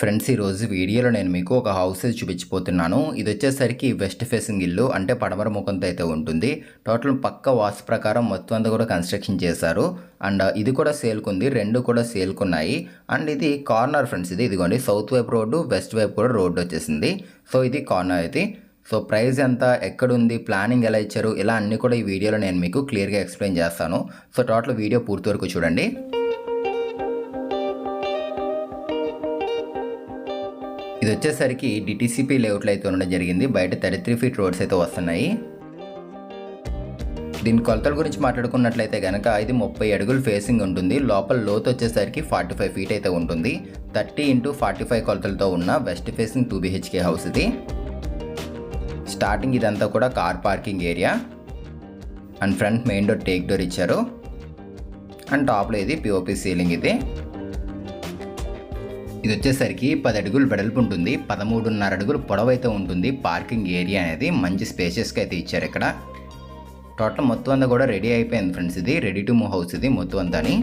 Friends ఈరోజు వీడియోలో నేను మీకు ఒక హౌస్ చూపించిపోతున్నాను ఇది వచ్చేసరికి వెస్ట్ ఫేసింగ్ ఇల్లు అంటే పడమర ముఖంతో అయితే ఉంటుంది. టోటల్ పక్క వాస్తు ప్రకారం మొత్తం అంతా కూడా కన్స్ట్రక్షన్ చేశారు. అండ్ ఇది కూడా సేల్కుంది రెండు కూడా సేల్కున్నాయి అండ్ ఇది కార్నర్ ఫ్రెండ్స్ ఇది. ఇదిగోండి సౌత్ వైపు రోడ్డు వెస్ట్ వైపు కూడా రోడ్డు వచ్చేసింది. సో ఇది కార్నర్ ఇది. సో ప్రైస్ ఎంత ఎక్కడుంది ప్లానింగ్ ఎలా ఇచ్చారు ఇలా అన్నీ కూడా ఈ వీడియోలో నేను మీకు క్లియర్గా ఎక్స్ప్లెయిన్ చేస్తాను. సో టోటల్ వీడియో పూర్తి వరకు చూడండి. ఇది వచ్చేసరికి డిటీసీపీ లేఅవుట్లో అయితే ఉండడం జరిగింది. బయట థర్టీ త్రీ ఫీట్ రోడ్స్ అయితే వస్తున్నాయి. దీని కొలతల గురించి మాట్లాడుకున్నట్లయితే కనుక ఇది ముప్పై అడుగులు ఫేసింగ్ ఉంటుంది. లోపల లోతు వచ్చేసరికి ఫార్టీ ఫైవ్ ఫీట్ అయితే ఉంటుంది. థర్టీ ఇంటూ ఫార్టీ ఫైవ్ కొలతలతో ఉన్న west facing two BHK house ఇది. స్టార్టింగ్ ఇదంతా కూడా car parking area. And front main door teak door ఇచ్చారు. అండ్ టాప్లో ఇది పిఓపి సీలింగ్ ఇది. ఇది వచ్చేసరికి పది అడుగులు వెడల్పు ఉంటుంది. పదమూడున్నర అడుగులు పొడవు అయితే ఉంటుంది. పార్కింగ్ ఏరియా అనేది మంచి స్పేషియస్గా అయితే ఇచ్చారు ఇక్కడ. టోటల్ మొత్తం అంతా కూడా రెడీ అయిపోయింది ఫ్రెండ్స్ ఇది. రెడీ టు మూవ్ హౌస్ ఇది మొత్తం అంతాని.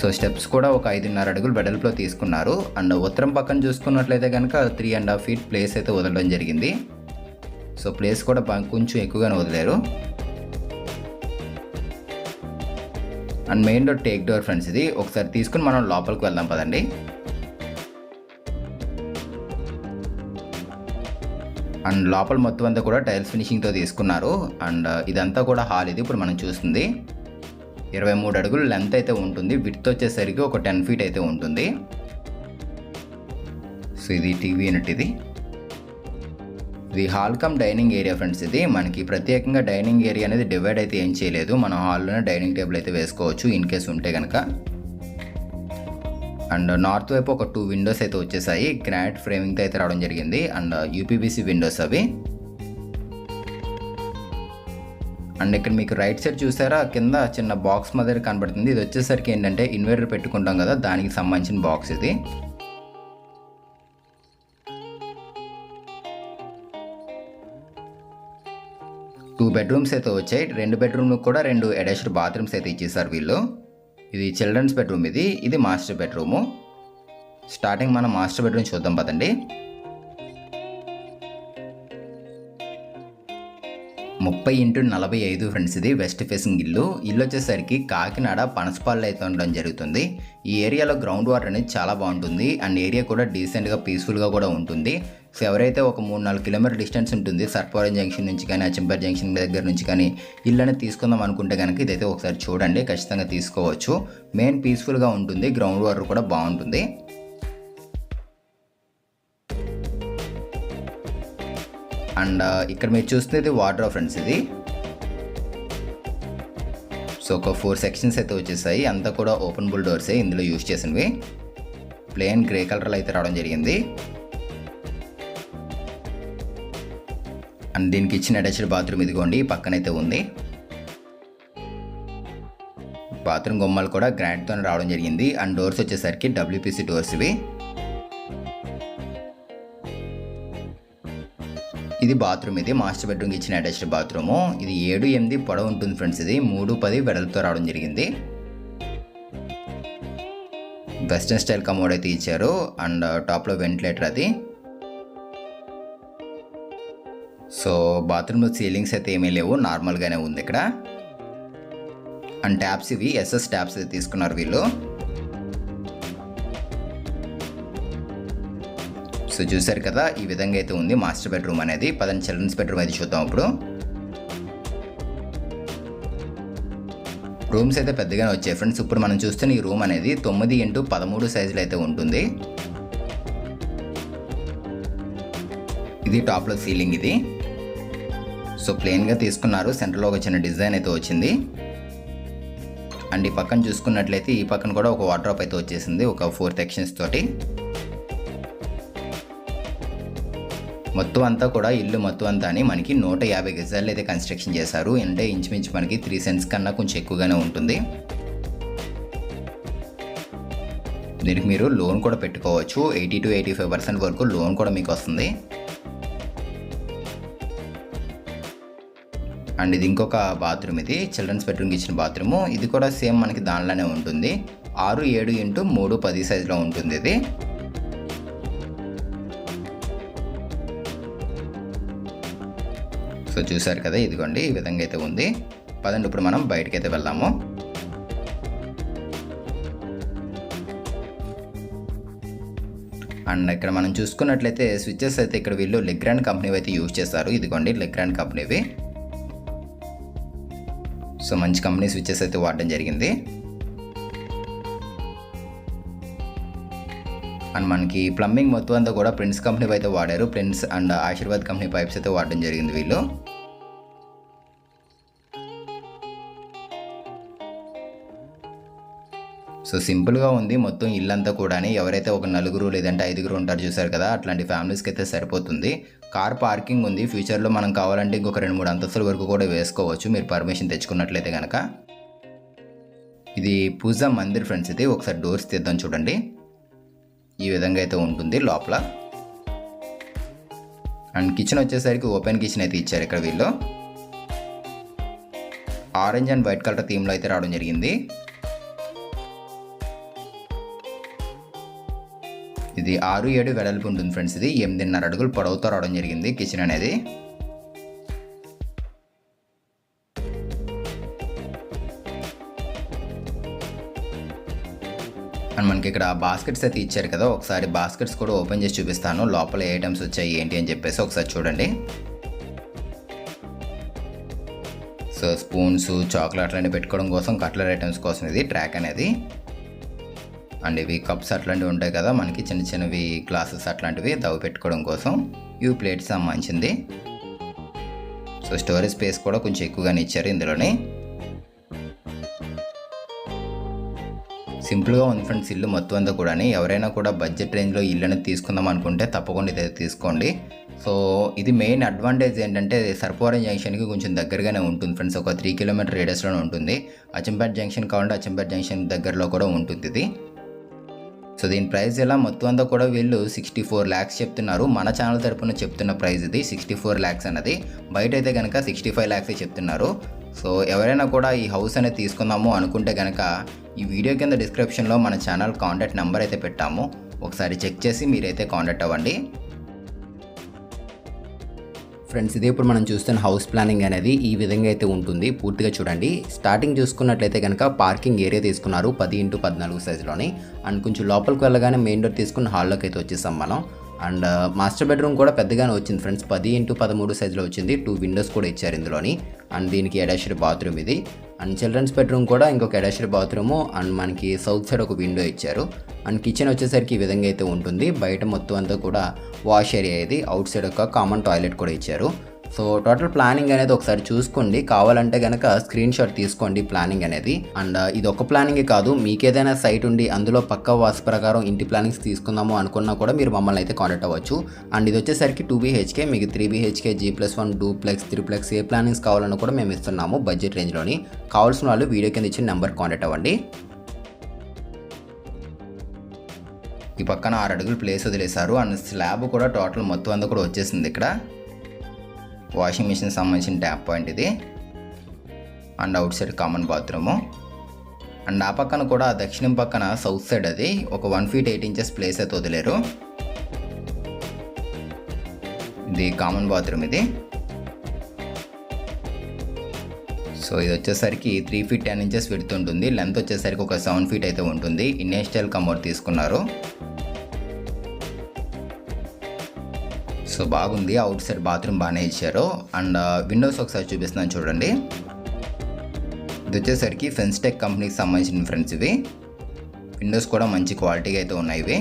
సో స్టెప్స్ కూడా ఒక ఐదున్నర అడుగులు వెడల్పులో తీసుకున్నారు. అండ్ ఉత్తరం పక్కన చూసుకున్నట్లయితే కనుక three and half feet place అయితే వదలడం జరిగింది. సో ప్లేస్ కూడా కొంచెం ఎక్కువగానే వదిలేరు. And main door teak door friends ఇది. ఒకసారి తీసుకుని మనం లోపలికి వెళ్దాం పదండి. అండ్ లోపల మొత్తం అంతా కూడా టైల్స్ ఫినిషింగ్తో తీసుకున్నారు. అండ్ uh, ఇదంతా కూడా హాల్ ఇది ఇప్పుడు మనం చూస్తుంది. ఇరవై మూడు అడుగులు లెంత్ అయితే ఉంటుంది. విడ్త్ వచ్చేసరికి ఒక టెన్ ఫీట్ అయితే ఉంటుంది. సో ఇది టీవీ యూనిట్ ఇది. ఇది hall cum dining area friends ఇది. మనకి ప్రత్యేకంగా డైనింగ్ ఏరియా అనేది డివైడ్ అయితే ఏం చేయలేదు. మన హాల్లోనే డైనింగ్ టేబుల్ అయితే వేసుకోవచ్చు ఇన్ కేస్ ఉంటే కనుక అండ్ నార్త్ వైపు ఒక టూ విండోస్ అయితే వచ్చేసాయి. గ్రానైట్ ఫ్రేమింగ్తో అయితే రావడం జరిగింది. అండ్ యూపీబీసీ విండోస్ అవి. అండ్ ఇక్కడ మీకు రైట్ సైడ్ చూసారా? కింద చిన్న బాక్స్ మాదిరి కనబడుతుంది. ఇది వచ్చేసరికి ఏంటంటే ఇన్వర్టర్ పెట్టుకుంటాం కదా దానికి సంబంధించిన బాక్స్ ఇది. బెడ్రూమ్స్ అయితే వచ్చాయి. రెండు బెడ్రూమ్లకు కూడా రెండు అటాచ్డ్ బాత్రూమ్స్ అయితే ఇచ్చేసారు వీళ్ళు. ఇది చిల్డ్రన్స్ బెడ్రూమ్ ఇది. ఇది మాస్టర్ బెడ్రూము స్టార్టింగ్ మనం మాస్టర్ బెడ్రూమ్ చూద్దాం పదండి. ముప్పై ఇంటూ నలభై ఐదు ఫ్రెండ్స్ ఇది వెస్ట్ ఫేసింగ్ ఇల్లు. ఇల్లు వచ్చేసరికి కాకినాడ పనసపాళ్ళు అయితే ఉండడం జరుగుతుంది. ఈ ఏరియాలో గ్రౌండ్ వాటర్ అనేది చాలా బాగుంటుంది. అండ్ ఏరియా కూడా డీసెంట్గా పీస్ఫుల్గా కూడా ఉంటుంది. సో ఎవరైతే ఒక మూడు నాలుగు కిలోమీటర్ డిస్టెన్స్ ఉంటుంది సర్పవరం జంక్షన్ నుంచి కానీ అచ్చంపేట జంక్షన్ దగ్గర నుంచి కానీ ఇల్లు అనేది తీసుకుందాం అనుకుంటే కనుక ఇదైతే ఒకసారి చూడండి. ఖచ్చితంగా తీసుకోవచ్చు. మెయిన్ పీస్ఫుల్గా ఉంటుంది. గ్రౌండ్ వాటర్ కూడా బాగుంటుంది. అండ్ ఇక్కడ మీరు చూస్తున్నది వాటర్ ఫ్రెండ్స్ ఇది. సో ఒక ఫోర్ సెక్షన్స్ అయితే వచ్చేసాయి. అంతా కూడా ఓపెన్ బుల్ డోర్సే ఇందులో యూజ్ చేసినవి. ప్లెయిన్ గ్రే కలర్లో అయితే రావడం జరిగింది. అండ్ దీనికి ఇచ్చిన అటాచ్డ్ బాత్రూమ్ ఇదిగోండి పక్కనైతే ఉంది. బాత్రూమ్ గుమ్మాలు కూడా గ్రాండ్తో రావడం జరిగింది. అండ్ డోర్స్ వచ్చేసరికి డబ్ల్యూపీసీ డోర్స్ ఇవి. ఇది బాత్రూమ్ ఇది మాస్టర్ బెడ్రూమ్కి ఇచ్చిన అటాచ్డ్ బాత్రూము. ఇది ఏడు ఎనిమిది పొడవు ఉంటుంది ఫ్రెండ్స్ ఇది. మూడు పది వెడల్పుతో రావడం జరిగింది. వెస్ట్రన్ స్టైల్ కమోడ్ అయితే ఇచ్చారు. అండ్ టాప్లో వెంటిలేటర్ అది. సో బాత్రూంలో సీలింగ్స్ అయితే ఏమీ లేవు. నార్మల్గానే ఉంది ఇక్కడ. అండ్ ట్యాప్స్ ఇవి ఎస్ఎస్ ట్యాప్స్ అయితే తీసుకున్నారు వీళ్ళు. సో చూసారు కదా ఈ విధంగా అయితే ఉంది మాస్టర్ బెడ్రూమ్ అనేది. పదని చిల్డ్రన్స్ బెడ్రూమ్ అయితే చూద్దాం ఇప్పుడు. రూమ్స్ అయితే పెద్దగానే వచ్చాయి ఫ్రెండ్స్. ఇప్పుడు మనం చూస్తున్న ఈ రూమ్ అనేది తొమ్మిది ఇంటూ పదమూడు సైజులు అయితే ఉంటుంది. ఇది టాప్లో సీలింగ్ ఇది. సో ప్లెయిన్గా తీసుకున్నారు. సెంటర్లో ఒక చిన్న డిజైన్ అయితే వచ్చింది. అండ్ ఈ పక్కన చూసుకున్నట్లయితే ఈ పక్కన కూడా ఒక వాటర్ అయితే వచ్చేసింది ఒక ఫోర్ సెక్షన్స్ తోటి. మొత్తం అంతా కూడా ఇల్లు మొత్తం అంతా అని మనకి నూట యాభై గజాలు అయితే కన్స్ట్రక్షన్ చేశారు. అంటే ఇంచుమించు మనకి త్రీ సెంట్స్ కన్నా కొంచెం ఎక్కువగానే ఉంటుంది. దీనికి మీరు లోన్ కూడా పెట్టుకోవచ్చు. Eighty to eighty five percent వరకు లోన్ కూడా మీకు వస్తుంది. అండ్ ఇది ఇంకొక బాత్రూమ్ ఇది. చిల్డ్రన్స్ బెడ్రూమ్కి ఇచ్చిన బాత్రూము ఇది కూడా సేమ్ మనకి దానిలోనే ఉంటుంది. ఆరు ఏడు ఇంటూ మూడు పది సైజులో ఉంటుంది ఇది. సో చూసారు కదా ఇదిగోండి ఈ విధంగా అయితే ఉంది. పదండి ఇప్పుడు మనం బయటకి అయితే వెళ్ళాము అండ్ ఇక్కడ మనం చూసుకున్నట్లయితే స్విచ్చెస్ అయితే ఇక్కడ వీళ్ళు లెగ్రాండ్ కంపెనీ అయితే యూజ్ చేస్తారు ఇదిగోండి లెగ్రాండ్ కంపెనీవి సో మంచి కంపెనీ స్విచ్చెస్ అయితే వాడడం జరిగింది. అండ్ మనకి ప్లంబింగ్ మొత్తం అంతా కూడా ప్రిన్స్ కంపెనీ అయితే వాడారు. Prince and Ashirvad company pipes అయితే వాడడం జరిగింది వీళ్ళు. సో సింపుల్గా ఉంది. మొత్తం ఇల్లంతా కూడా ఎవరైతే ఒక నలుగురు లేదంటే ఐదుగురు ఉంటారు చూసారు కదా అట్లాంటి ఫ్యామిలీస్కి అయితే సరిపోతుంది. కార్ పార్కింగ్ ఉంది. ఫ్యూచర్లో మనం కావాలంటే ఇంకొక రెండు మూడు అంతస్తుల వరకు కూడా వేసుకోవచ్చు. మీరు పర్మిషన్ తెచ్చుకున్నట్లయితే కనుక ఇది పూజా మందిర్ ఫ్రెండ్స్ ఇది ఒకసారి డోర్స్ తీద్దాం చూడండి. ఈ విధంగా అయితే ఉంటుంది లోపల. అండ్ కిచెన్ వచ్చేసరికి ఓపెన్ కిచెన్ అయితే ఇచ్చారు ఇక్కడ వీళ్ళు. ఆరెంజ్ అండ్ వైట్ కలర్ థీమ్లో అయితే రావడం జరిగింది. ఇది ఆరు ఏడు వెడల్పు ఉంటుంది ఫ్రెండ్స్ ఇది. ఎనిమిదిన్నర అడుగులు పొడవుతో రావడం జరిగింది కిచెన్ అనేది. అండ్ మనకి ఇక్కడ బాస్కెట్స్ అయితే ఇచ్చారు కదా ఒకసారి బాస్కెట్స్ కూడా ఓపెన్ చేసి చూపిస్తాను. లోపల ఏ ఐటమ్స్ వచ్చాయి ఏంటి అని చెప్పేసి ఒకసారి చూడండి. సో స్పూన్స్ చాక్లెట్లు అన్ని పెట్టుకోవడం కోసం కట్లర్ ఐటమ్స్ కోసం ఇది ట్రాక్ అనేది. అండ్ ఇవి కప్స్ అట్లాంటివి ఉంటాయి కదా మనకి చిన్న చిన్నవి గ్లాసెస్ అట్లాంటివి దవ్వ పెట్టుకోవడం కోసం. ఇవి ప్లేట్స్ సంబంధించింది. సో స్టోరేజ్ స్పేస్ కూడా కొంచెం ఎక్కువగానే ఇచ్చారు ఇందులోనే. సింపుల్గా ఉంది ఫ్రెండ్స్ ఇల్లు మొత్తం అంతా కూడా ఎవరైనా కూడా బడ్జెట్ రేంజ్లో ఇల్లు అనేది తీసుకుందాం అనుకుంటే తప్పకుండా ఇది తీసుకోండి. సో ఇది మెయిన్ అడ్వాంటేజ్ ఏంటంటే సర్పవరం జంక్షన్కి కొంచెం దగ్గరగానే ఉంటుంది ఫ్రెండ్స్. ఒక త్రీ కిలోమీటర్ రేడియస్లోనే ఉంటుంది. అచ్చంపేట జంక్షన్ కావాలంటే అచ్చంపేట జంక్షన్ దగ్గరలో కూడా ఉంటుంది ఇది. సో దీని ప్రైస్ ఎలా? మొత్తం అంతా కూడా వీళ్ళు సిక్స్టీ ఫోర్ ల్యాక్స్ చెప్తున్నారు. మన ఛానల్ తరపున చెప్తున్న ప్రైస్ ఇది సిక్స్టీ ఫోర్ ల్యాక్స్ అన్నది. బయట అయితే కనుక సిక్స్టీ ఫైవ్ ల్యాక్స్ చెప్తున్నారు. సో ఎవరైనా కూడా ఈ హౌస్ అనేది తీసుకుందాము అనుకుంటే కనుక ఈ వీడియో కింద డిస్క్రిప్షన్లో మన ఛానల్ కాంటాక్ట్ నెంబర్ అయితే పెట్టాము. ఒకసారి చెక్ చేసి మీరైతే కాంటాక్ట్ అవ్వండి. ఫ్రెండ్స్ ఇది ఇప్పుడు మనం చూస్తున్న హౌస్ ప్లానింగ్ అనేది ఈ విధంగా అయితే ఉంటుంది. పూర్తిగా చూడండి. స్టార్టింగ్ చూసుకున్నట్లయితే కనుక పార్కింగ్ ఏరియా తీసుకున్నారు పది ఇంటూ పద్నాలుగు సైజులోని అండ్ కొంచెం లోపలికి వెళ్ళగానే మెయిన్ డోర్ తీసుకుని హాల్లోకి అయితే వచ్చేసాం మనం. అండ్ మాస్టర్ బెడ్రూమ్ కూడా పెద్దగానే వచ్చింది ఫ్రెండ్స్. పది ఇంటూ పదమూడు సైజులో వచ్చింది. టూ విండోస్ కూడా ఇచ్చారు ఇందులోని. అండ్ దీనికి అటాచ్డ్ బాత్రూమ్ ఇది. అండ్ చిల్డ్రన్స్ బెడ్రూమ్ కూడా ఇంకొక అటాచ్డ్ బాత్రూము. అండ్ మనకి సౌత్ సైడ్ ఒక విండో ఇచ్చారు. అండ్ కిచెన్ వచ్చేసరికి ఈ విధంగా అయితే ఉంటుంది. బయట మొత్తం అంతా కూడా వాష్ ఏరియా ఇది. అవుట్ సైడ్ ఒక కామన్ టాయిలెట్ కూడా ఇచ్చారు. సో టోటల్ ప్లానింగ్ అనేది ఒకసారి చూసుకోండి. కావాలంటే కనుక స్క్రీన్ షాట్ తీసుకోండి ప్లానింగ్ అనేది. అండ్ ఇది ఒక ప్లానింగే కాదు. మీకేదైనా సైట్ ఉండి అందులో పక్క వాసు ప్రకారం ఇంటి ప్లానింగ్స్ తీసుకుందాము అనుకున్నా కూడా మీరు మమ్మల్ని అయితే కాంటాక్ట్ అవ్వచ్చు. అండ్ ఇది వచ్చేసరికి టూ బీహెచ్కే మీకు three BHK G plus one two plus three plus ఏ ప్లానింగ్స్ కావాలన్నా కూడా మేము ఇస్తున్నాము బడ్జెట్ రేంజ్లోని. కావాల్సిన వాళ్ళు వీడియో కింద ఇచ్చిన నెంబర్ కాంటాక్ట్ అవ్వండి. ఈ పక్కన ఆరు అడుగులు ప్లేస్ వదిలేశారు. అండ్ స్లాబ్ కూడా టోటల్ మొత్తం అంతా కూడా వచ్చేసింది ఇక్కడ. వాషింగ్ మిషన్ సంబంధించిన ట్యాప్ పాయింట్ ఇది. And outside common bathroom. And ఆ పక్కన కూడా దక్షిణం పక్కన సౌత్ సైడ్ అది. ఒక one feet eight inches place అయితే వదిలేరు. ఇది కామన్ బాత్రూమ్ ఇది. సో ఇది వచ్చేసరికి త్రీ ఫీట్ టెన్ ఇంచెస్ పెడుతుంటుంది లెంత్ వచ్చేసరికి ఒక సెవెన్ ఫీట్ అయితే ఉంటుంది. ఇండియన్ స్టైల్ కమోడ్ తీసుకున్నారు. సో బాగుంది. అవుట్ సైడ్ బాత్రూమ్ బాగానే ఇచ్చారు. అండ్ విండోస్ ఒకసారి చూపిస్తున్నాను చూడండి. ఇది వచ్చేసరికి ఫెన్స్టెక్ కంపెనీకి సంబంధించిన ఫ్రెండ్స్ ఇవి. విండోస్ కూడా మంచి క్వాలిటీగా అయితే ఉన్నాయి ఇవి.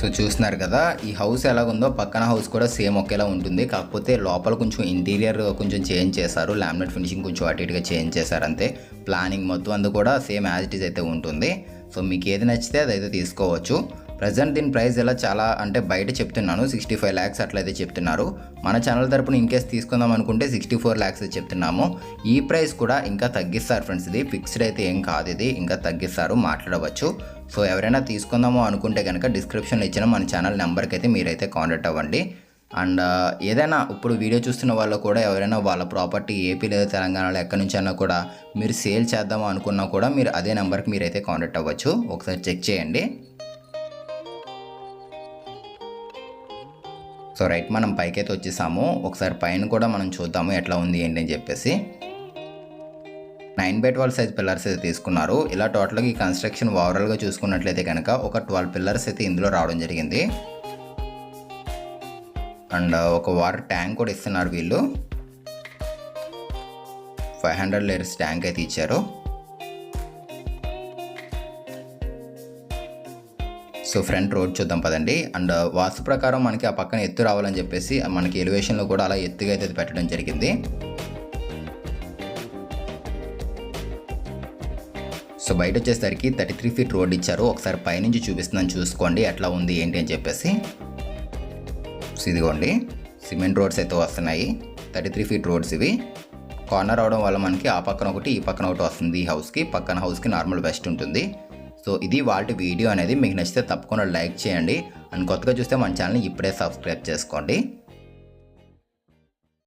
సో చూస్తున్నారు కదా ఈ హౌస్ ఎలాగుందో పక్కన హౌస్ కూడా సేమ్ ఒకేలా ఉంటుంది. కాకపోతే లోపల కొంచెం ఇంటీరియర్ కొంచెం చేంజ్ చేశారు. లామినేట్ ఫినిషింగ్ కొంచెం అటు ఇటుగా చేంజ్ చేశారు అంతే. ప్లానింగ్ మొత్తం అందు కూడా సేమ్ యాజ్ ఇట్ ఈస్ అయితే ఉంటుంది. సో మీకు ఏది నచ్చితే అదైతే తీసుకోవచ్చు. ప్రజెంట్ దీని ప్రైస్ ఎలా చాలా అంటే బయట చెప్తున్నాను సిక్స్టీ ఫైవ్ ల్యాక్స్ అట్లయితే చెప్తున్నారు. మన ఛానల్ తరపున ఇన్కేస్ తీసుకుందాం అనుకుంటే సిక్స్టీ ఫోర్ ల్యాక్స్ చెప్తున్నాము. ఈ ప్రైస్ కూడా ఇంకా తగ్గిస్తారు ఫ్రెండ్స్ ఇది. ఫిక్స్డ్ అయితే ఏం కాదు ఇది. ఇంకా తగ్గిస్తారు మాట్లాడవచ్చు. సో ఎవరైనా తీసుకుందామో అనుకుంటే కనుక డిస్క్రిప్షన్లో ఇచ్చిన మన ఛానల్ నెంబర్కి అయితే మీరైతే కాంటాక్ట్ అవ్వండి. అండ్ ఏదైనా ఇప్పుడు వీడియో చూస్తున్న వాళ్ళు కూడా ఎవరైనా వాళ్ళ ప్రాపర్టీ ఏపీ లేదా తెలంగాణలో ఎక్కడి నుంచి అయినా కూడా మీరు సేల్ చేద్దాం అనుకున్నా కూడా మీరు అదే నెంబర్కి మీరైతే కాంటాక్ట్ అవ్వచ్చు. ఒకసారి చెక్ చేయండి. సో రైట్ మనం పైకైతే వచ్చేసాము. ఒకసారి పైన కూడా మనం చూద్దాము ఎట్లా ఉంది ఏంటి అని చెప్పేసి. Nine by twelve size pillars అయితే తీసుకున్నారు. ఇలా టోటల్గా ఈ కన్స్ట్రక్షన్ ఓవరాల్గా చూసుకున్నట్లయితే కనుక ఒక ట్వెల్వ్ పిల్లర్స్ అయితే ఇందులో రావడం జరిగింది. అండ్ ఒక వాటర్ ట్యాంక్ కూడా ఇస్తున్నారు వీళ్ళు. ఫైవ్ హండ్రెడ్ లీటర్స్ ట్యాంక్ అయితే ఇచ్చారు. సో ఫ్రంట్ రోడ్ చూద్దాం పదండి. అండ్ వాస్తు ప్రకారం మనకి ఆ పక్కన ఎత్తు రావాలని చెప్పేసి మనకి ఎలివేషన్లో కూడా అలా ఎత్తుగా అయితే పెట్టడం జరిగింది. సో బయట వచ్చేసరికి థర్టీ త్రీ ఫీట్ రోడ్ ఇచ్చారు. ఒకసారి పైనుంచి చూపిస్తుందని చూసుకోండి. ఎట్లా ఉంది ఏంటి అని చెప్పేసి. సో ఇదిగోండి. సిమెంట్ రోడ్స్ అయితే వస్తున్నాయి. థర్టీ త్రీ ఫీట్ రోడ్స్ ఇవి. కార్నర్ అవడం వల్ల మనకి ఆ పక్కన ఒకటి ఈ పక్కన ఒకటి వస్తుంది ఈ హౌస్కి. పక్కన హౌస్కి నార్మల్ బెస్ట్ ఉంటుంది. సో ఇది వాటి వీడియో అనేది మీకు నచ్చితే తప్పకుండా లైక్ చేయండి. అండ్ కొత్తగా చూస్తే మన ఛానల్ని ఇప్పుడే సబ్స్క్రైబ్ చేసుకోండి.